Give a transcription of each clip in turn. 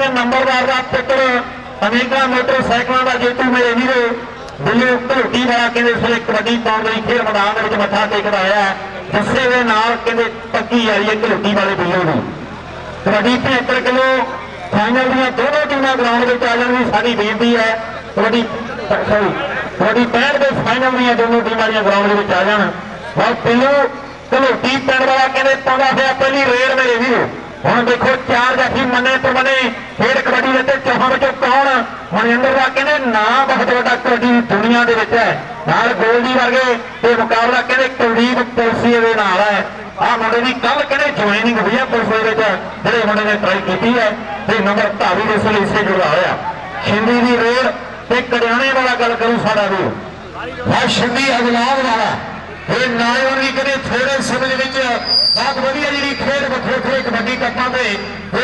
ਕਹਿੰਦੇ ਨੰਬਰਦਾਰ ਦਾ ਪੁੱਤਰ ਅਨੇਕਾਂ ਮੋਟਰਸਾਈਕਲਾਂ ਦਾ ਜੇਤੂ ਮੇਰੇ ਵੀਰੋ। ਦਿੱਲੀ ਧੋਟੀ ਵਾਲਾ ਕਹਿੰਦੇ ਇਸ ਕਬੱਡੀ ਪਾਉਣ ਲਈ ਖੇਡ ਮੈਦਾਨ ਦੇ ਵਿੱਚ ਮੱਥਾ ਟੇਕਦਾ ਆਇਆ। ਜਿਸੇ ਦੇ ਨਾਲ ਕਹਿੰਦੇ ਪੱਕੀ ਆ ਹੈ ਧੋਟੀ ਵਾਲੇ ਬਿੱਲੋ ਦੀ। ਕਬੱਡੀ 75 ਕਿਲੋ। ਫਾਈਨਲ ਦੀਆਂ ਦੋਨੋਂ ਟੀਮਾਂ ਗਰਾਊਂਡ ਵਿੱਚ ਆ ਜਾਣ ਦੀ ਸਾਡੀ ਬੇਨਤੀ ਹੈ, ਕਬੱਡੀ ਸੌਰੀ ਕਬੱਡੀ 65 ਦੇ ਫਾਈਨਲ ਦੀਆਂ ਦੋਨੋਂ ਟੀਮਾਂ ਦੀਆਂ ਗਰਾਊਂਡ ਦੇ ਵਿੱਚ ਆ ਜਾਣ। ਔਰ ਬਿੱਲੋ ਘਲੋਟੀ ਪਿੰਡ ਵਾਲਾ ਕਹਿੰਦੇ ਪਾਉਂਦਾ ਹੋਇਆ ਪਹਿਲੀ ਰੇਡ ਮੇਰੇ ਵੀਰੋ। ਹੁਣ ਦੇਖੋ, ਚਾਰ ਜਾਫੀ ਮੰਨੇ ਪਰਮਨੇ ਖੇਡ ਕਬੱਡੀ ਦੇ ਤੇ ਚੌਹਾਂ ਵਿੱਚੋਂ ਕੌਣ? ਮਨਿੰਦਰ ਦਾ ਕਹਿੰਦੇ ਨਾਂ ਬਹੁਤ ਵੱਡਾ ਕਬੱਡੀ ਦੁਨੀਆ ਦੇ ਵਿੱਚ ਹੈ। ਨਾਲ ਗੋਲਡੀ ਵਰਗੇ ਤੇ ਮੁਕਾਬਲਾ ਕਹਿੰਦੇ ਕੁਲਦੀਪ ਪੁਲਸੀਏ ਦੇ ਨਾਲ ਹੈ। ਆਹ ਮੁੰਡੇ ਦੀ ਕੱਲ ਕਹਿੰਦੇ ਜੁਆਇਨਿੰਗ ਹੋਈ ਹੈ ਪੁਲਿਸ ਦੇ ਵਿੱਚ। ਜਿਹੜੇ ਮੁੰਡੇ ਨੇ ਟਰਾਈ ਕੀਤੀ ਹੈ ਤੇ ਨੰਬਰ ਧਾਵੀ ਦੇ ਸਲੇ ਇਸੇ ਜੁੜਾ ਹੋਇਆ। ਸ਼ਿੰਦੀ ਦੀ ਰੇਡ ਤੇ ਕੜਿਆਣੇ ਵਾਲਾ ਗੱਲ ਕਰੂ ਸਾਡਾ ਵੀ ਵਾ ਸ਼ਿੰਦੀ ਅਗਲਾਬ ਵਾਲਾ। ਇਹ ਨਾਇਓਂ ਵੀ ਕਹਿੰਦੇ ਥੋੜੇ ਸਮੇਂ ਵਿੱਚ ਬਹੁਤ ਵਧੀਆ ਜਿਹੜੀ ਖੇਡ ਵੱਖਰੇ ਵੱਖਰੇ ਕਬੱਡੀ ਕੱਪਾਂ ਦੇ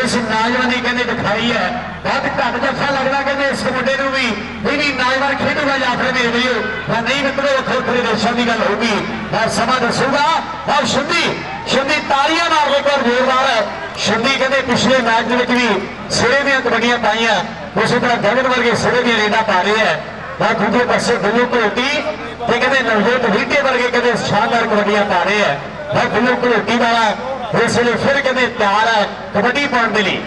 ਇਸ ਨੌਜਵਾਨੀ ਕਹਿੰਦੇ ਦਿਖਾਈ ਹੈ। ਬਹੁਤ ਘੱਟ ਜੱਫਾ ਲੱਗਦਾ ਕਹਿੰਦੇ ਇਸ ਮੁੰਡੇ ਨੂੰ ਵੀ ਇਹ ਵੀ ਨੌਜਵਾਨ ਖੇਡੂਗਾ ਜਾਂ ਫਿਰ ਮੇਰੇ ਵੀਰੋ ਜਾਂ ਨਹੀਂ ਮਿੱਤਰੋ ਵੱਖਰੇ ਵੱਖਰੇ ਦੇਸ਼ਾਂ ਦੀ ਗੱਲ ਹੋਊਗੀ। ਪਰ ਸਮਾਂ ਦੱਸੂਗਾ। ਔਰ ਸ਼ਿੰਦੀ ਸ਼ਿੰਦੀ ਤਾਲੀਆਂ ਮਾਰ ਕੇ ਕਰ ਜ਼ੋਰਦਾਰ ਹੈ ਸ਼ਿੰਦੀ ਕਹਿੰਦੇ ਪਿਛਲੇ ਮੈਚ ਦੇ ਵਿੱਚ ਵੀ ਸਿਰੇ ਦੀਆਂ ਕਬੱਡੀਆਂ ਪਾਈਆਂ। ਉਸੇ ਤਰ੍ਹਾਂ ਗਗਨ ਵਰਗੇ ਸਿਰੇ ਦੀਆਂ ਰੇਡਾਂ ਪਾ ਰਹੇ ਹੈ। ਮੈਂ ਦੂਜੇ ਪਾਸੇ ਬਿੱਲੂ ਘੋਟੀ ਤੇ ਕਹਿੰਦੇ ਨਵਜੋਤ ਵੀਟੇ ਵਰਗੇ ਕਹਿੰਦੇ ਸ਼ਾਨਦਾਰ ਕਬੱਡੀਆਂ ਪਾ ਰਹੇ ਹੈ। ਤਾਂ ਬਿੱਲੂ ਘੋਟੀ ਵਾਲਾ ਇਸ ਵੇਲੇ ਫਿਰ ਕਹਿੰਦੇ ਤਿਆਰ ਹੈ ਕਬੱਡੀ ਪਾਉਣ ਦੇ ਲਈ।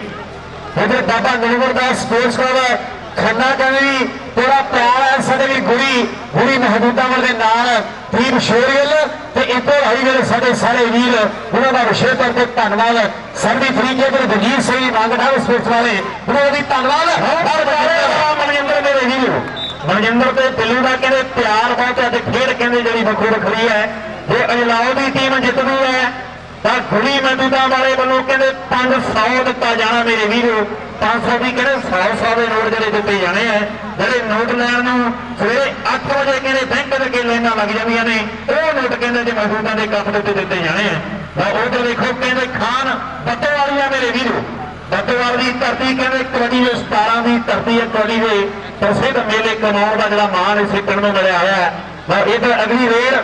ਇਧਰ ਬਾਬਾ ਨਰਵਰ ਦਾ ਸਪੋਰਟਸ ਕਲੱਬ ਖੰਨਾ ਕਹਿੰਦੀ ਪੂਰਾ ਪਿਆਰ ਹੈ ਸਾਡੇ ਵੀ ਗੁਰੀ ਗੁਰੀ ਮਹਬੂਬਾਵਰ ਦੇ ਨਾਲ ਟੀਮ ਸ਼ੋਰੀਅਲ ਤੇ ਇੱਕੋ ਵੇਲੇ ਸਾਡੇ ਸਾਰੇ ਵੀਰ ਉਹਨਾਂ ਦਾ ਵਿਸ਼ੇਸ਼ ਤੌਰ ਤੇ ਧੰਨਵਾਦ। ਸਰਦੀ ਫਰੀਕੇ ਤੇ ਦਜੀਤ ਸਿੰਘ ਮੰਗੜਾ ਸਪੋਰਟਸ ਵਾਲੇ ਉਹਨਾਂ ਦਾ ਧੰਨਵਾਦ। ਮਨਜਿੰਦਰ ਮੇਰੇ ਵੀਰ। ਮਨਜਿੰਦਰ ਤੇ ਬਿੱਲੂ ਦਾ ਕਹਿੰਦੇ ਪਿਆਰ ਬਹੁਤ ਹੈ ਤੇ ਖੇਡ ਕਹਿੰਦੇ ਜਿਹੜੀ ਵੱਖਰੀ ਵੱਖਰੀ ਹੈ। ਜੇ ਅਜਲਾਓ ਦੀ ਟੀਮ ਜਿੱਤਦੀ ਹੈ, ਤਾਂ ਗੁਲੀ ਮਹਬੂਬਾ ਵਾਲੇ ਵੱਲੋਂ ਕਹਿੰਦੇ 500 ਦਿੱਤਾ ਜਾਣਾ ਮੇਰੇ ਵੀਰੋ। 500 ਵੀ ਕਹਿੰਦੇ 100 100 ਦੇ ਨੋਟ ਜਿਹੜੇ ਦਿੱਤੇ ਜਾਣੇ ਆ। ਜਿਹੜੇ ਨੋਟ ਲੈਣ ਨੂੰ ਸਵੇਰੇ 8 ਵਜੇ ਕਹਿੰਦੇ ਬੈਂਕ ਦੇ ਕੇ ਲਾਈਨਾਂ ਲੱਗ ਜਾਂਦੀਆਂ ਨੇ, ਉਹ ਨੋਟ ਕਹਿੰਦੇ ਜੇ ਮਹਬੂਬਾ ਦੇ ਕੱਪ ਦੇ ਉੱਤੇ ਦਿੱਤੇ ਜਾਣੇ ਆ। ਤਾਂ ਉਹ ਤੇ ਦੇਖੋ ਕਹਿੰਦੇ ਖਾਨ ਬੱਟੋ ਵਾਲੀਆਂ ਮੇਰੇ ਵੀਰੋ। ਬੱਟੋਵਾਲ ਦੀ ਧਰਤੀ ਕਹਿੰਦੇ ਕਬੱਡੀ ਦੇ 17 ਦੀ ਧਰਤੀ ਹੈ ਕਬੱਡੀ ਦੇ। ਪ੍ਰਸਿੱਧ ਮੇਲੇ ਕਨੌਰ ਦਾ ਜਿਹੜਾ ਮਾਣ ਇਸੇ ਪਿੰਡ ਨੂੰ ਮਿਲਿਆ ਹੋਇਆ ਹੈ। ਤਾਂ ਇਹਦੇ ਅਗਲੀ ਰੇਡ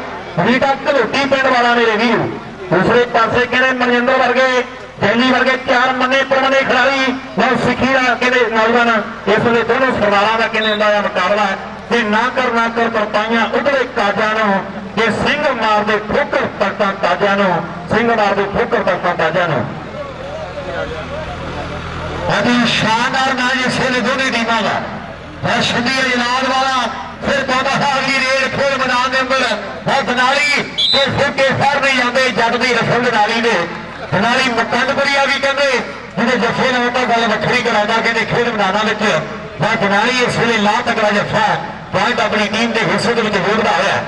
ਰੀਟਾ ਘਲੋਟੀ ਪਿੰਡ ਵਾਲਾ ਮੇਰੇ ਵੀਰੋ। ਦੂਸਰੇ ਪਾਸੇ ਕਹਿੰਦੇ ਮਨਜਿੰਦਰ ਵਰਗੇ ਜੈਲੀ ਵਰਗੇ ਚਾਰ ਮੰਨੇ ਪਰਮਨੇ ਖਿਡਾਰੀ ਬਹੁਤ ਸਿੱਖੀ ਦਾ ਕਹਿੰਦੇ ਨੌਜਵਾਨ, ਇਸ ਵੇਲੇ ਦੋਨੋਂ ਸਰਦਾਰਾਂ ਦਾ ਕਹਿੰਦੇ ਹੁੰਦਾ ਮੁਕਾਬਲਾ ਤੇ ਨਾ ਕਰ ਨਾ ਕਰ ਕਰਤਾਈਆਂ ਉਧਰੇ ਕਾਜਾਂ ਨੂੰ, ਜੇ ਸਿੰਘ ਮਾਰਦੇ ਠੋਕਰ ਤੱਕਾਂ ਕਾਜਾਂ ਨੂੰ, ਸਿੰਘ ਮਾਰਦੇ ਠੋਕਰ ਤੱਕਾਂ ਤਾਜਾਂ ਨੂੰ। ਅਜੀ ਸ਼ਾਨਦਾਰ ਮੈਚ ਇਸ ਵੇਲੇ ਦੋਨੇ ਟੀਮਾਂ ਦਾ। ਰਸ਼ਦੀ ਇਲਾਜ ਵਾਲਾ। ਫਿਰ ਬਾਬਾ ਅਗਲੀ ਰੇਡ ਖੇਡ ਮੈਦਾਨ ਦੇ ਅੰਦਰ ਉਹ ਬਨਾਲੀ ਤੇ ਫੁੱਕੇ ਫੜ ਨਹੀਂ ਜਾਂਦੇ, ਜੱਟ ਦੀ ਰਸਮ ਬਨਾਲੀ ਦੇ। ਬਨਾਲੀ ਮਕੰਦਪੁਰੀਆ ਵੀ ਕਹਿੰਦੇ, ਜਿਹਦੇ ਜੱਫੇ ਨਾਲ ਤਾਂ ਗੱਲ ਵੱਖਰੀ ਕਰਾਉਂਦਾ ਕਹਿੰਦੇ ਖੇਡ ਮੈਦਾਨਾਂ ਵਿੱਚ। ਮੈਂ ਬਨਾਲੀ ਇਸ ਵੇਲੇ ਲਾ ਤਕੜਾ ਜੱਫਾ ਪੁਆਇੰਟ ਆਪਣੀ ਟੀਮ ਦੇ ਹਿੱਸੇ ਦੇ ਵਿੱਚ ਜੋੜਦਾ ਹੋਇਆ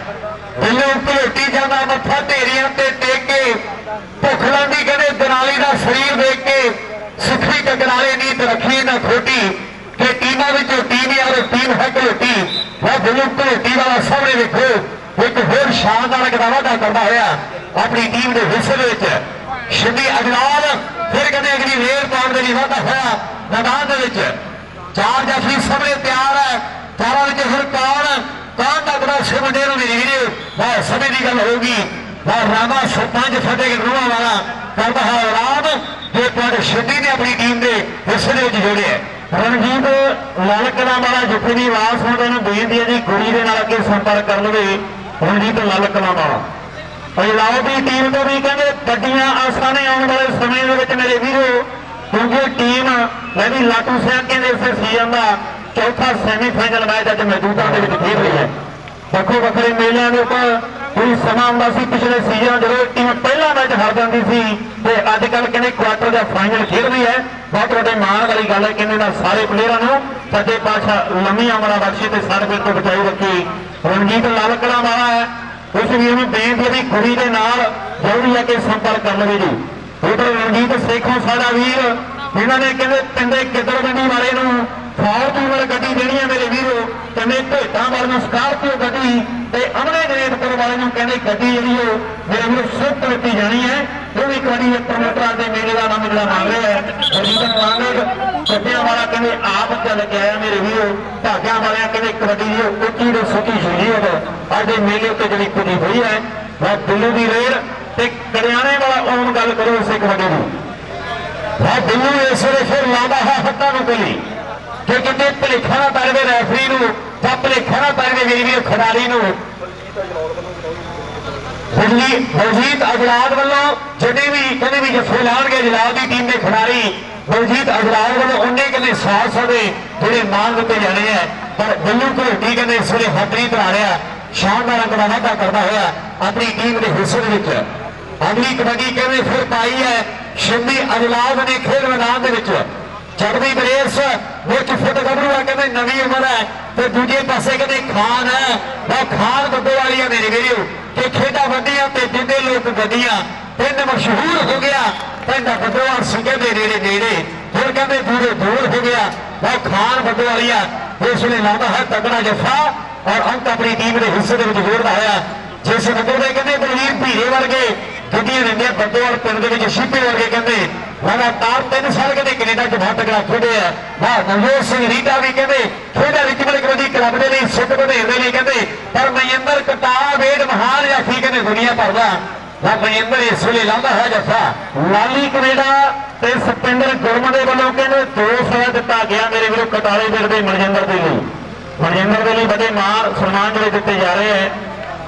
ਬਿੱਲੂ ਘਲੋਟੀ ਜਾਂਦਾ, ਮੱਥਾ ਢੇਰੀਆਂ ਤੇ ਟੇਕ ਕੇ ਭੁੱਖ ਲਾਂਦੀ ਕਹਿੰਦੇ ਬਨਾਲੀ ਦਾ ਸਰੀਰ ਦੇਖ ਕੇ ਸੁਖੀ ਟਕਰਾਲੇ ਨੀਤ ਰੱਖੀ ਨਾ ਖੋਟੀ, ਕਿ ਟੀਮਾਂ ਵਿੱਚੋਂ ਟੀਮ ਯਾਰ, ਟੀਮ ਹੈ ਘਲੋਟੀ ਉਹ ਬਿੱਲੂ ਘਲੋਟੀ ਵਾਲਾ ਸਾਹਮਣੇ ਵੇਖੋ, ਇੱਕ ਹੋਰ ਸ਼ਾਨਦਾਰ ਗਦਾਵਾ ਦਾ ਕਰਦਾ ਹੋਇਆ, ਆਪਣੀ ਟੀਮ ਦੇ ਹਿੱਸੇ ਵਿੱਚ। ਸ਼ਿੰਦੀ ਅਜਲਾਲ ਫਿਰ ਕਹਿੰਦੇ ਅਗਲੀ ਰੇਲ ਪਾਉਣ ਦੇ ਲਈ ਵਾਧਾ ਹੋਇਆ ਮੈਦਾਨ ਦੇ ਵਿੱਚ। ਚਾਰ ਜਾਫੀ ਸਾਹਮਣੇ ਤਿਆਰ ਹੈ, ਚਾਰਾਂ ਵਿੱਚ ਫਿਰ ਕੌਣ ਕੌਣ ਲੱਗਦਾ ਛੇ ਮੁੰਡੇ ਨੂੰ ਮੇਰੀ ਵੀਡੀਓ ਬਹੁਤ ਸਮੇਂ ਦੀ ਗੱਲ ਹੋਊਗੀ। ਬਹੁਤ ਰਾਮਾ ਸਰਪੰਚ ਫਤਿਹ ਰੂਹਾ ਵਾਲਾ ਕਰਦਾ ਹੈ ਐਲਾਨ, ਜੇ ਤੁਹਾਡੇ ਸ਼ਿੰਦੀ ਨੇ ਆਪਣੀ ਟੀਮ ਦੇ ਹਿੱਸੇ ਦੇ ਵਿੱਚ ਜੋੜਿਆ। ਰਣਜੀਤ ਲਾਲਕਲਾ ਵਾਲਾ ਜਿੱਥੇ ਦੀ ਆਵਾਜ਼ ਸੁਣਦੇ ਨੂੰ ਬੇਨਤੀ ਹੈ ਜੀ ਕੁੜੀ ਦੇ ਨਾਲ ਅੱਗੇ ਸੰਪਰਕ ਕਰ ਲਵੇ ਰਣਜੀਤ ਲਾਲਕਲਾ ਵਾਲਾ ਅਜਲਾਓ ਦੀ ਟੀਮ ਤੋਂ ਵੀ ਕਹਿੰਦੇ ਵੱਡੀਆਂ ਆਸਾਂ ਨੇ ਆਉਣ ਵਾਲੇ ਸਮੇਂ ਦੇ ਵਿੱਚ ਮੇਰੇ ਵੀਰੋ, ਕਿਉਂਕਿ ਟੀਮ ਮੈਂ ਵੀ ਲਾਟੂ ਸਿਆਂ ਕਹਿੰਦੇ ਇਸ ਸੀਜ਼ਨ ਦਾ ਚੌਥਾ ਸੈਮੀਫਾਈਨਲ ਮੈਚ ਅੱਜ ਮੌਜੂਦਾ ਦੇ ਵਿੱਚ ਖੇਡ ਰਹੀ ਹੈ। ਵੱਖੋ ਵੱਖਰੇ ਮੇਲਿਆਂ ਦੇ ਉੱਪਰ ਕੋਈ ਸਮਾਂ ਹੁੰਦਾ ਸੀ, ਪਿਛਲੇ ਸੀਜ਼ਨ ਜਦੋਂ ਟੀਮ ਪਹਿਲਾ ਮੈਚ ਹਾਰ ਜਾਂਦੀ ਸੀ ਤੇ ਅੱਜ ਕੱਲ ਕਹਿੰਦੇ ਕੁਆਟਰ ਦਾ ਫਾਈਨਲ ਖੇਡ ਰਹੀ ਹੈ। ਬਹੁਤ ਵੱਡੇ ਮਾਣ ਵਾਲੀ ਗੱਲ ਹੈ ਕਹਿੰਦੇ ਨਾ ਸਾਰੇ ਪਲੇਅਰਾਂ ਨੂੰ ਸੱਚੇ ਪਾਤਸ਼ਾਹ ਲੰਮੀ ਉਮਰਾਂ ਬਖਸ਼ੇ ਤੇ ਸਾਰੇ ਤੋਂ ਬਚਾਈ ਰੱਖੀ। ਰਣਜੀਤ ਲਾਲਕੜਾ ਵਾਲਾ ਹੈ। ਉਸ ਵੀਰ ਨੂੰ ਬੇਨਤੀ ਦੀ ਕੁੜੀ ਦੇ ਨਾਲ ਜ਼ਰੂਰੀ ਹੈ ਕਿ ਸੰਪਰਕ ਕਰ ਲਵੇ ਜੀ। ਉਧਰ ਰਣਜੀਤ ਸੇਖੋਂ ਸਾਡਾ ਵੀਰ, ਇਹਨਾਂ ਨੇ ਕਹਿੰਦੇ ਪਿੰਡੇ ਕਿੱਧਰ ਵਾਲੇ ਨੂੰ ਫਾਰਚੂਨਰ ਗੱਡੀ ਦੇਣੀ ਹੈ ਮੇਰੇ ਵੀਰੋ। ਕਹਿੰਦੇ ਭੇਟਾਂ ਵਾਲੇ ਨੂੰ ਸਕਾਰਪੀਓ ਗੱਡੀ ਤੇ ਅਮਨੇ ਗਰੇਦਪੁਰ ਵਾਲੇ ਨੂੰ ਕਹਿੰਦੇ, ਗੱਡੀ ਜਿਹੜੀ ਉਹ ਮੇਰੇ ਵੀਰੋ ਸੁੱਟ ਦਿੱਤੀ ਜਾਣੀ ਹੈ। ਉਹ ਵੀ ਕਬੱਡੀ ਪ੍ਰਮੋਟਰਾਂ ਦੇ ਮੇਲੇ ਦਾ ਨਾਮ ਜਿਹੜਾ ਮੰਗ ਰਿਹਾ ਹੈ। ਰਣਜੀਤ ਮੰਗ ਕੱਟਿਆਂ ਵਾਲਾ ਕਹਿੰਦੇ, ਆਪ ਚੱਲ ਕੇ ਆਇਆ ਮੇਰੇ ਵੀਰੋ। ਧਾਗਿਆਂ ਵਾਲਿਆਂ ਕਹਿੰਦੇ ਕਬੱਡੀ ਦੀ ਉੱਚੀ ਤੋਂ ਸੁੱਕੀ ਸ਼ੁਰੀ ਅੱਜ ਦੇ ਮੇਲੇ ਉੱਤੇ ਜਿਹੜੀ ਕੁੜੀ ਹੋਈ ਹੈ, ਮੈਂ ਦਿੱਲੀ ਦੀ ਰੇੜ ਤੇ ਕਰਿਆਣੇ ਵਾਲਾ ਓਮ ਗੱਲ ਕਰੋ ਇਸੇ ਕਬੱਡੀ ਦੀ। ਮੈਂ ਦਿੱਲੀ ਇਸ ਵੇਲੇ ਫਿਰ ਲਾਉਂਦਾ ਹੈ ਹੱਥਾਂ ਨੂੰ ਗਲੀ। ਕਿ ਕਿਤੇ ਭਲੇਖਾ ਨਾ ਪੈ ਜਾਵੇ ਰੈਫਰੀ ਨੂੰ ਜਾਂ ਭਲੇਖਾ ਨਾ ਪੈ ਜਾਵੇ ਵੀਰ ਵੀਰ ਖਿਡਾਰੀ ਨੂੰ ਦਿੱਲੀ ਬਲਜੀਤ ਅਜਲਾਦ ਵੱਲੋਂ ਜਿਹੜੇ ਵੀ ਕਹਿੰਦੇ ਵੀ ਜੱਫੇ ਲਾਉਣਗੇ, ਜਲਾਦ ਦੀ ਟੀਮ ਦੇ ਖਿਡਾਰੀ, ਬਲਜੀਤ ਅਜਲਾਦ ਵੱਲੋਂ ਉਹਨੇ ਕਹਿੰਦੇ 100 ਦੇ ਜਿਹੜੇ ਮਾਨ ਦਿੱਤੇ ਜਾਣੇ ਆ। ਪਰ ਬਿੱਲੂ ਘੋਟੀ ਕਹਿੰਦੇ ਇਸ ਵੇਲੇ ਹੱਥ ਧਰਾ ਰਿਹਾ। ਸ਼ਾਨਦਾਰ ਅੰਕ ਦਾ ਵਾਧਾ ਕਰਦਾ ਹੋਇਆ ਆਪਣੀ ਟੀਮ ਦੇ ਹਿੱਸੇ ਦੇ ਵਿੱਚ। ਅਗਲੀ ਕਬੱਡੀ ਕਹਿੰਦੇ ਫਿਰ ਪਾਈ ਹੈ? ਸ਼ਿੰਦੀ ਅਜਲਾਦ ਨੇ ਖੇਡ ਮੈਦਾਨ ਦੇ ਵਿੱਚ। ਜਗਦੀ ਬਰੇਸ ਵਿੱਚ ਫੁੱਟ ਗੱਭਰੂ ਆ, ਕਹਿੰਦੇ ਨਵੀਂ ਉਮਰ ਹੈ। ਤੇ ਦੂਜੇ ਪਾਸੇ ਕਹਿੰਦੇ ਖਾਨ ਹੈ। ਉਹ ਖਾਨ ਬੱਬੇ ਵਾਲੀਆਂ ਮੇਰੇ ਵੀਰੋ ਕਿ ਖੇਡਾਂ ਵੱਡੀਆਂ ਤੇ ਜਿੰਦੇ ਲੋਕ ਗੱਡੀਆਂ ਪਿੰਡ ਮਸ਼ਹੂਰ ਹੋ ਗਿਆ ਪਿੰਡ ਬੱਦੋਵਾਲ ਸਿੰਘੇ ਦੇ ਨੇੜੇ ਨੇੜੇ। ਫਿਰ ਕਹਿੰਦੇ ਦੂਰੇ ਦੂਰ ਹੋ ਗਿਆ। ਉਹ ਖਾਨ ਬੱਬੇ ਵਾਲੀਆ ਇਸ ਵੇਲੇ ਲਾਉਂਦਾ ਹੈ ਤਗੜਾ ਜੱਫਾ ਔਰ ਅੰਤ ਆਪਣੀ ਟੀਮ ਦੇ ਹਿੱਸੇ ਦੇ ਵਿੱਚ ਜੋੜਦਾ ਹੋਇਆ ਜਿਸ ਨੰਬਰ ਦੇ ਕਹਿੰਦੇ ਬਲਵੀਰ ਭੀਰੇ ਵਰਗੇ ਗੱਡੀਆਂ ਰਹਿੰਦੀਆਂ ਬੱਦੋਵਾਲ ਪਿੰਡ ਦੇ ਵਿੱਚ ਸ਼ੀਪੇ ਵਰਗੇ ਕਹਿੰਦੇ। ਲਗਾਤਾਰ ਤਿੰਨ ਸਾਲ ਕਹਿੰਦੇ ਕੈਨੇਡਾ ਚ ਬਹੁਤ ਤਗੜਾ ਖੇਡਿਆ। ਵਾਹ ਨਵਜੋਤ ਸਿੰਘ ਰੀਟਾ ਵੀ ਕਹਿੰਦੇ, ਖੇਡਾਂ ਵਿੱਚ ਲਈ ਸੁੱਟ ਵਧੇਰ ਲਈ ਕਹਿੰਦੇ, ਪਰ ਮਹਿੰਦਰ ਕਟਾ ਵੇੜ ਮਹਾਨ ਜਾਫੀ ਕਹਿੰਦੇ, ਦੁਨੀਆ ਭਰ ਦਾ। ਵਾ ਮਹਿੰਦਰ ਇਸ ਵੇਲੇ ਲਾਉਂਦਾ ਹੈ ਜੱਫਾ ਲਾਲੀ ਕੈਨੇਡਾ ਤੇ ਸਪਿੰਦਰ ਗੁਰਮ ਦੇ ਵੱਲੋਂ ਕਹਿੰਦੇ, ਦੋ ਸਾਲ ਦਿੱਤਾ ਗਿਆ ਮੇਰੇ ਵੀਰੋ ਕਟਾਲੇ ਦੇ ਮਨਜਿੰਦਰ ਦੇ ਲਈ। ਮਨਜਿੰਦਰ ਦੇ ਲਈ ਬੜੇ ਮਾਣ, ਸਨਮਾਨ ਜਿਹੜੇ ਦਿੱਤੇ ਜਾ ਰਹੇ ਹੈ।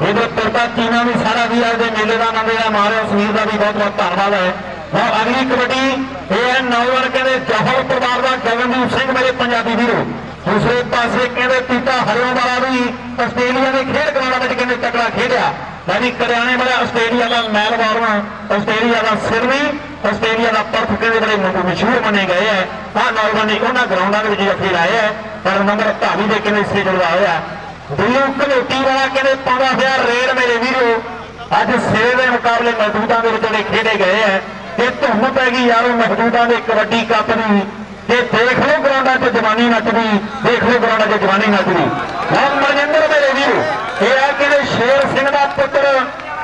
ਇਹਦੇ ਤੁਰਤਾ ਚੀਨਾ ਵੀ ਸਾਰਾ ਵੀ ਅੱਜ ਦੇ ਮੇਲੇ ਦਾ ਆਨੰਦ ਜਿਹੜਾ ਮਾਰਿਆ ਸੁਨੀਲ ਦਾ ਵੀ ਬਹੁਤ ਬਹੁਤ ਧੰਨਵਾਦ ਹੈ। ਔਰ ਅਗਲੀ ਕਬੱਡੀ ਇਹ ਹੈ ਨੌਵਰ ਕਹਿੰਦੇ, ਜਹਲ ਪਰਿਵਾਰ ਦਾ ਗਗਨਦੀਪ ਸਿੰਘ ਮੇਰੇ ਪੰਜਾਬੀ ਵੀਰੋ। ਦੂਸਰੇ ਪਾਸੇ ਕਹਿੰਦੇ ਪੀਤਾ ਹਰਿਓਂ ਵਾਲਾ ਵੀ ਆਸਟ੍ਰੇਲੀਆ ਦੇ ਖੇਡ ਗਰਾਊਂਡਾਂ ਵਿੱਚ ਕਹਿੰਦੇ ਤਕੜਾ ਖੇਡਿਆ? ਯਾਨੀ ਕਰਿਆਣੇ ਵਾਲਾ ਆਸਟ੍ਰੇਲੀਆ ਦਾ ਮੈਲਬੌਰਨ, ਆਸਟ੍ਰੇਲੀਆ ਦਾ ਸਿਰਵੀ, ਆਸਟ੍ਰੇਲੀਆ ਦਾ ਪਰਥ ਕਹਿੰਦੇ ਬੜੇ ਮਸ਼ਹੂਰ ਮੰਨੇ ਗਏ ਹੈ ਆਹ ਨੌਜਵਾਨ ਨੇ ਉਹਨਾਂ ਗਰਾਊਂਡਾਂ ਦੇ ਵਿੱਚ ਜੱਫੇ ਲਾਏ ਹੈ, ਪਰ ਨੰਬਰ ਧਾਵੀ ਦੇ ਕਹਿੰਦੇ ਸੇ ਜੁੜਵਾ ਹੋਇਆ। ਦਿੱਲੀ ਘਲੋਟੀ ਵਾਲਾ ਕਹਿੰਦੇ ਪਾਉਂਦਾ ਹੋਇਆ? ਰੇਡ ਮੇਰੇ ਵੀਰੋ, ਅੱਜ ਸਿਰੇ ਦੇ ਮੁਕਾਬਲੇ ਮਜ਼ਦੂਰਾਂ ਦੇ ਵਿੱਚ ਜਿਹੜੇ ਖੇਡੇ ਗਏ ਹੈ ਇਹ ਧੁੰਮ ਪੈ ਗਈ ਯਾਰੋ, ਮਜ਼ਦੂਰਾਂ ਦੇ ਕਬੱਡੀ ਕੱਪ ਦੀ। ਤੇ ਦੇਖ ਲਓ ਗਰਾਊਂਡਾਂ 'ਚ ਜਵਾਨੀ ਨੱਚਦੀ, ਦੇਖ ਲਓ ਗਰਾਊਂਡਾਂ 'ਚ ਜਵਾਨੀ ਨੱਚਦੀ। ਹੁਣ ਮਨਜਿੰਦਰ ਮੇਰੇ ਵੀਰੋ, ਇਹ ਆ ਕਿ ਸ਼ੇਰ ਸਿੰਘ ਦਾ ਪੁੱਤਰ,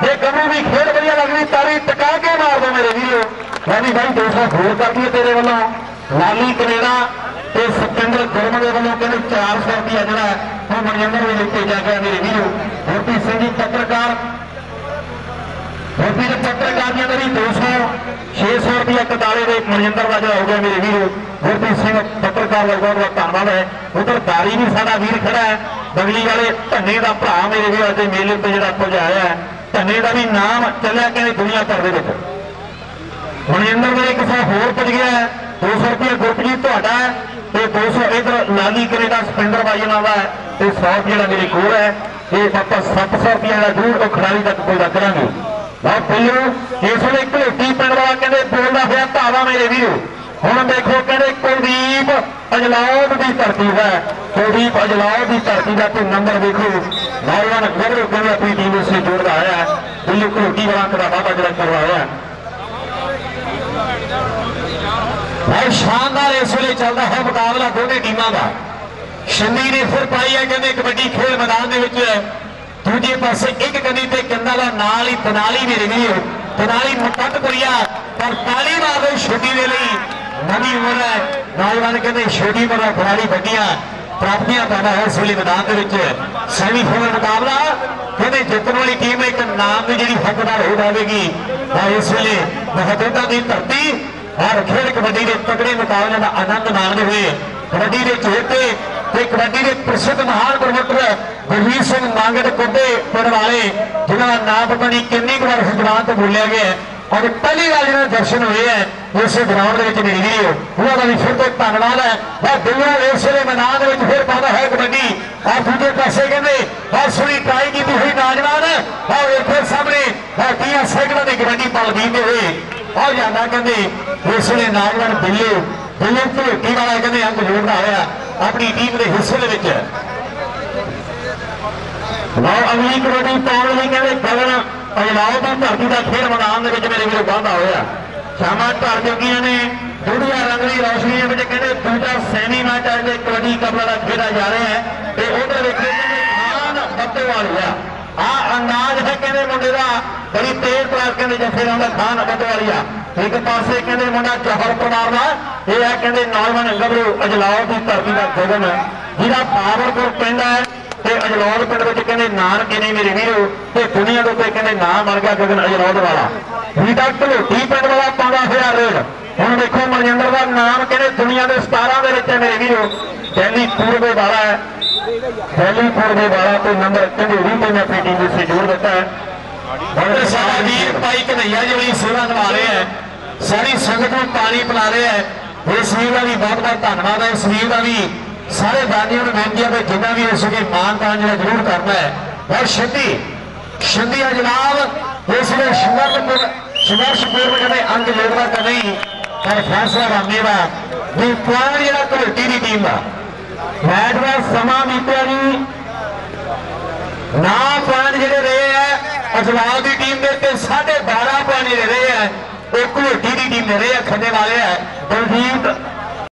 ਜੇ ਗੱਭਰੂ ਵੀ ਖੇਡ ਵਧੀਆ ਲੱਗਦੀ ਤਾਰੀ ਟਕਾ ਕੇ ਮਾਰ ਦੋ ਮੇਰੇ ਵੀਰੋ। ਯਾਨੀ ਭਾਈ 200 ਹੋਰ ਕਰਦੀ ਦਈਏ ਤੇਰੇ ਵੱਲੋਂ। ਲਾਲੀ ਕਨੇਡਾ ਤੇ ਸਤਿੰਦਰ ਗੁਰਮ ਦੇ ਵੱਲੋਂ ਕਹਿੰਦੇ 400 ਰੁਪਿਆ ਜਿਹੜਾ ਉਹ ਮਨਜਿੰਦਰ ਦੇ ਦਿੱਤੇ ਜਾ ਗਿਆ ਮੇਰੇ ਵੀਰੋ। ਗੁਰਪ੍ਰੀਤ ਸਿੰਘ ਜੀ, ਪੱਤਰਕਾਰ ਗੁਰਪ੍ਰੀਤ ਪੱਤਰਕਾਰੀਆਂ ਦਾ ਵੀ 200 600 ਰੁਪਿਆ ਕਟਾਲੇ ਦੇ ਮਨਜਿੰਦਰ ਦਾ ਜਿਹੜਾ ਹੋ ਗਿਆ ਮੇਰੇ ਵੀਰੋ, ਗੁਰਪ੍ਰੀਤ ਸਿੰਘ ਪੱਤਰਕਾਰ ਦਾ ਬਹੁਤ ਬਹੁਤ ਧੰਨਵਾਦ ਹੈ। ਉਧਰ ਦਾਰੀ ਵੀ ਸਾਡਾ ਵੀਰ ਖੜਾ ਹੈ, ਬਗਲੀ ਵਾਲੇ ਧੰਨੇ ਦਾ ਭਰਾ ਮੇਰੇ ਵੀਰ, ਅੱਜ ਮੇਲੇ ਤੇ ਜਿਹੜਾ ਪੁਜਾਇਆ ਹੈ। ਧੰਨੇ ਦਾ ਵੀ ਨਾਮ ਚੱਲਿਆ ਕਹਿੰਦੇ ਦੁਨੀਆ ਭਰ ਦੇ ਵਿੱਚ। ਮਨਜਿੰਦਰ ਦਾ ਇੱਕ ਸੌ ਹੋਰ ਪੁੱਜ ਗਿਆ ਹੈ 200 ਰੁਪਏ ਗੁਰਪ੍ਰੀਤ ਤੁਹਾਡਾ ਹੈ, ਤੇ 200 ਇਧਰ ਲਾਲੀ ਕੈਨੇਡਾ ਸਪਿੰਦਰ ਬਾਈ ਨਾਲ ਦਾ ਹੈ, ਤੇ 100 ਜਿਹੜਾ ਮੇਰੇ ਕੋਲ ਹੈ, ਇਹ ਆਪਾਂ 700 ਰੁਪਏ ਦਾ ਜ਼ਰੂਰ ਉਹ ਖਿਡਾਰੀ ਤੱਕ ਕੋਈ ਕਰਾਂਗੇ ਬਹੁਤ ਪਿੱਲੋ ਇਸ ਵੇਲੇ ਘਲੋਟੀ ਪਿੰਡ ਵਾਲਾ ਕਹਿੰਦੇ ਬੋਲਦਾ ਹੋਇਆ ਧਾਵਾ ਮੇਰੇ ਵੀਰੋ। ਹੁਣ ਦੇਖੋ ਕਹਿੰਦੇ ਕੁਲਦੀਪ ਅਜਲਾਉਦ ਦੀ ਧਰਤੀ ਹੈ। ਕੁਲਦੀਪ ਅਜਲਾਬ ਦੀ ਧਰਤੀ ਦਾ ਤੇ ਨੰਬਰ ਦੇਖੋ। ਨੌਜਵਾਨ ਗੱਭਰੂ ਕਹਿੰਦੇ ਆਪਣੀ ਟੀਮ ਵਿੱਚ ਜੋੜਦਾ ਆਇਆ ਹੈ। ਦਿੱਲੀ ਘਲੋਟੀ ਵਾਲਾ ਦਾ ਵਾਧਾ ਜਿਹੜਾ ਕਰਵਾ ਹੋਇਆ ਬਹੁਤ ਸ਼ਾਨਦਾਰ ਇਸ ਵੇਲੇ ਚੱਲਦਾ ਹੈ ਮੁਕਾਬਲਾ ਦੋਨੇ ਟੀਮਾਂ ਦਾ। ਸ਼ੰਦੀ ਨੇ ਫਿਰ ਪਾਈ ਹੈ, ਕਹਿੰਦੇ ਕਬੱਡੀ ਖੇਡ ਮੈਦਾਨ ਦੇ ਵਿੱਚ। ਦੂਜੇ ਪਾਸੇ ਇੱਕ ਕੰਨੀ ਤੇ ਕੰਦਾ ਦਾ ਨਾਲ ਹੀ ਤਨਾਲੀ ਮੇਰੇ ਵੀਰੋ ਤਨਾਲੀ ਮੁਕੱਦਪੁਰੀਆ ਪਰ ਤਾਲੀ ਮਾਰਦੇ ਛੋਟੀ ਦੇ ਲਈ ਨਵੀਂ ਉਮਰ ਹੈ। ਨੌਜਵਾਨ ਕਹਿੰਦੇ, ਛੋਟੀ ਉਮਰ ਦਾ ਖਿਡਾਰੀ ਵੱਡੀਆਂ ਪ੍ਰਾਪਤੀਆਂ ਪਾਉਂਦਾ ਹੈ ਇਸ ਵੇਲੇ ਮੈਦਾਨ ਦੇ ਵਿੱਚ ਸੈਮੀਫਾਈਨਲ ਮੁਕਾਬਲਾ। ਕਹਿੰਦੇ, ਜਿੱਤਣ ਵਾਲੀ ਟੀਮ ਇੱਕ ਨਾਮ ਦੀ ਜਿਹੜੀ ਹੱਕਦਾਰ ਹੋ ਜਾਵੇਗੀ। ਆ ਇਸ ਵੇਲੇ ਮਹੱਤਵਤਾ ਦੀ ਧਰਤੀ ਔਰ ਖੇਡ ਕਬੱਡੀ ਦੇ ਤਕੜੇ ਮੁਕਾਬਲੇ ਦਾ ਆਨੰਦ ਮਾਣਦੇ ਹੋਏ ਕਬੱਡੀ ਦੇ ਚੇਤੇ ਤੇ ਕਬੱਡੀ ਦੇ ਪ੍ਰਸਿੱਧ ਮਹਾਨ ਪ੍ਰਮੋਟਰ ਗੁਰਵੀਰ ਸਿੰਘ ਮੰਗੜ ਕੋਟੇ ਪਿੰਡ ਵਾਲੇ, ਜਿਨ੍ਹਾਂ ਦਾ ਨਾਮ ਪਤਾ ਨਹੀਂ ਕਿੰਨੀ ਕੁ ਵਾਰ ਜ਼ੁਬਾਨ ਤੋਂ ਬੋਲਿਆ ਗਿਆ ਔਰ ਪਹਿਲੀ ਵਾਰ ਜਿਹਨਾਂ ਦੇ ਦਰਸ਼ਨ ਹੋਏ ਹੈ, ਇਸ ਗਰਾਊਂਡ ਦੇ ਵਿੱਚ ਮੇਰੀ ਵੀਡੀਓ ਉਹਨਾਂ ਦਾ ਵੀ ਫਿਰ ਤੋਂ ਧੰਨਵਾਦ ਹੈ। ਮੈਂ ਦੁਨੀਆ ਇਸ ਦੇ ਮੈਦਾਨ ਦੇ ਵਿੱਚ ਫਿਰ ਪਾਉਂਦਾ ਹੈ ਕਬੱਡੀ। ਔਰ ਦੂਜੇ ਪਾਸੇ ਕਹਿੰਦੇ ਬਹੁਤ ਸੋਹਣੀ ਟਰਾਈ ਕੀਤੀ ਹੋਈ ਨੌਜਵਾਨ ਔਰ ਇਹ ਸਾਹਮਣੇ ਹੱਟੀਆਂ ਸੈਕੰਡਾਂ ਦੀ ਕਬੱਡੀ ਪਾਲਦੀ ਦੇ ਹੋਏ ਔਰ ਜਾਂਦਾ, ਕਹਿੰਦੇ ਇਸ ਵੇਲੇ ਨੌਜਵਾਨ ਬਿੱਲੂ ਬਿੱਲੂ ਭੁਲੇਟੀ ਵਾਲਾ ਕਹਿੰਦੇ ਅੰਕ ਜੋੜਦਾ ਹੋਇਆ, ਆਪਣੀ ਟੀਮ ਦੇ ਹਿੱਸੇ ਦੇ ਵਿੱਚ। ਲਓ, ਅਗਲੀ ਕਬੱਡੀ ਪਾਉਣ ਲਈ ਕਹਿੰਦੇ ਗਗਨ ਅਜਲਾਓ ਦੀ ਧਰਤੀ ਦਾ ਖੇਡ ਮੈਦਾਨ ਦੇ ਵਿੱਚ ਮੇਰੇ ਵੀਰੋ ਵਾਧਾ ਹੋਇਆ। ਸ਼ਾਮਾਂ ਧਰ ਚੁੱਕੀਆਂ ਨੇ ਦੁਨੀਆ ਰੰਗਲੀ ਰੌਸ਼ਨੀ ਵਿੱਚ ਕਹਿੰਦੇ ਦੂਜਾ ਸੈਮੀ ਮੈਚ ਅੱਜ ਦੇ ਕਬੱਡੀ ਕਪੜਾ ਦਾ ਖੇਡਿਆ ਜਾ ਰਿਹਾ ਹੈ ਤੇ ਉਹਦੇ ਵਿੱਚ ਕਹਿੰਦੇ ਖਾਨ ਬੱਤੇ ਵਾਲੀਆ ਆ ਅੰਦਾਜ਼ ਹੈ ਕਹਿੰਦੇ ਮੁੰਡੇ ਦਾ, ਬੜੀ ਤੇਜ਼ ਤਰਾਰ ਕਹਿੰਦੇ ਜੱਫੇ ਦਾ ਖਾਨ ਬੱਤੇ ਵਾਲੀਆ ਇੱਕ ਪਾਸੇ ਕਹਿੰਦੇ ਮੁੰਡਾ ਜਹਰ ਪਰਿਵਾਰ ਦਾ, ਇਹ ਹੈ ਕਹਿੰਦੇ ਨੌਜਵਾਨ ਗੱਭਰੂ ਅਜਲਾਓ ਦੀ ਧਰਤੀ ਦਾ ਗਗਨ ਜਿਹਦਾ ਪਾਵਰਪੁਰ ਪਿੰਡ ਹੈ ਤੇ ਅਜਲੌਦ ਪਿੰਡ ਵਿੱਚ ਕਹਿੰਦੇ ਨਾਨਕੇ ਨੇ ਮੇਰੇ ਵੀਰੋ, ਤੇ ਦੁਨੀਆ ਦੇ ਉੱਤੇ ਕਹਿੰਦੇ ਨਾਂ ਬਣ ਗਿਆ ਗਗਨ ਅਜਲੌਦ ਵਾਲਾ। ਵੀ ਡਾਕਟਰ ਢਲੋਟੀ ਪਿੰਡ ਵਾਲਾ ਪਾਉਂਦਾ ਹੋਇਆ ਰੇਡ ਹੁਣ ਦੇਖੋ ਮਨਜਿੰਦਰ ਦਾ ਨਾਮ ਕਹਿੰਦੇ ਦੁਨੀਆ ਦੇ ਸਟਾਰਾਂ ਦੇ ਵਿੱਚ ਹੈ ਮੇਰੇ ਵੀਰੋ। ਦਿੱਲੀ ਪੂਰਬੇ ਵਾਲਾ ਹੈ। ਵਾਲਾ ਤੇ ਨੰਬਰ ਕਹਿੰਦੇ ਵੀ ਤੇ ਮੈਂ ਆਪਣੀ ਟੀਮ ਵਿੱਚ ਜੋੜ ਦਿੱਤਾ ਹੈ। ਤੇ ਸਾਡਾ ਵੀਰ ਭਾਈ ਕਨਈਆ ਜੀ ਵੀ ਸੇਵਾ ਨਿਭਾ ਰਹੇ ਹੈ। ਸਾਰੀ ਸੰਗਤ ਨੂੰ ਪਾਣੀ ਪਿਲਾ ਰਹੇ ਹੈ। ਇਸ ਵੀਰ ਦਾ ਵੀ ਬਹੁਤ ਬਹੁਤ ਧੰਨਵਾਦ ਹੈ। ਇਸ ਵੀਰ ਦਾ ਵੀ ਸਾਰੇ ਦਾਨੀਆਂ ਨੂੰ ਬੇਨਤੀ ਹੈ ਕਿ ਜਿੰਨਾ ਵੀ ਹੋ ਸਕੇ ਮਾਨਤਾਨ ਜਿਹੜਾ ਜ਼ਰੂਰ ਕਰਨਾ ਹੈ ਬਹੁਤ ਛੇਤੀ ਛੇਤੀ ਆ ਜਨਾਬ। ਇਸ ਵੇਲੇ ਸ਼ਿਵਰਪੁਰ ਸ਼ਿਵਰਸ਼ਪੁਰ ਕਹਿੰਦੇ ਅੰਗ ਜੋੜਦਾ ਤਾਂ ਨਹੀਂ ਪਰ ਫੈਸਲਾ ਰਾਮੇ ਦਾ। ਵੀ ਪੁਆਇੰਟ ਜਿਹੜਾ ਘੋਟੀ ਦੀ ਟੀਮ ਦਾ। ਮੈਚ ਦਾ ਸਮਾਂ ਬੀਤਿਆ ਜੀ ਨਾ ਪੁਆਇੰਟ ਜਿਹੜੇ ਰਹੇ ਹੈ ਅਜਵਾਲ ਦੀ ਟੀਮ ਦੇ ਤੇ 12.5 ਪੁਆਇੰਟ ਜਿਹੜੇ ਰਹੇ ਹੈ ਉਹ ਘੋਟੀ ਦੀ ਟੀਮ ਦੇ ਰਹੇ ਹੈ ਖੰਨੇ ਵਾਲੇ ਹੈ ਦਲਜੀਤ